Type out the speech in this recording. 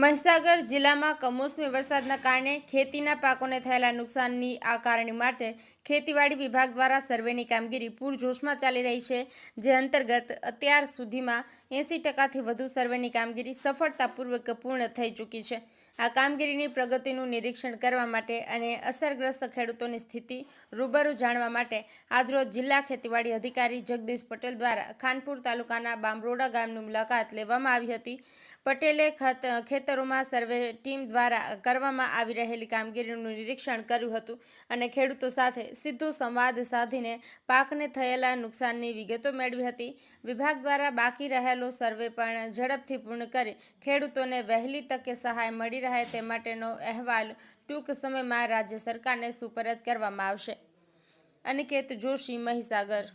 મહીસાગર જિલ્લામાં કમોસમી વરસાદના કારણે ખેતીના પાકોને થયેલા નુકસાનની આકારણી માટે ખેતીવાડી વિભાગ દ્વારા સર્વેની કામગીરી પૂરજોશમાં ચાલી રહી છે, જે અંતર્ગત અત્યાર સુધીમાં એંસી ટકાથી વધુ સર્વેની કામગીરી સફળતાપૂર્વક પૂર્ણ થઈ ચૂકી છે. આ કામગીરીની પ્રગતિનું નિરીક્ષણ કરવા માટે અને અસરગ્રસ્ત ખેડૂતોની સ્થિતિ રૂબરૂ જાણવા માટે આજરોજ જિલ્લા ખેતીવાડી અધિકારી જગદીશ પટેલ દ્વારા ખાનપુર તાલુકાના બામરોડા ગામની મુલાકાત લેવામાં આવી હતી. પટેલે ખત, ખેતરોમાં સર્વે ટીમ દ્વારા કરવામાં આવી રહેલી કામગીરીનું નિરીક્ષણ કર્યું હતું અને ખેડૂતો સાથે સીધો સંવાદ સાધીને પાકને થયેલા નુકસાનની વિગતો મેળવી હતી. વિભાગ દ્વારા બાકી રહેલો સર્વે પણ ઝડપથી પૂર્ણ કરી ખેડૂતોને વહેલી તકે સહાય મળી રહે તે માટેનો અહેવાલ ટૂંક સમયમાં રાજ્ય સરકારને સુપરત કરવામાં આવશે. અનિકેત જોશી, મહીસાગર.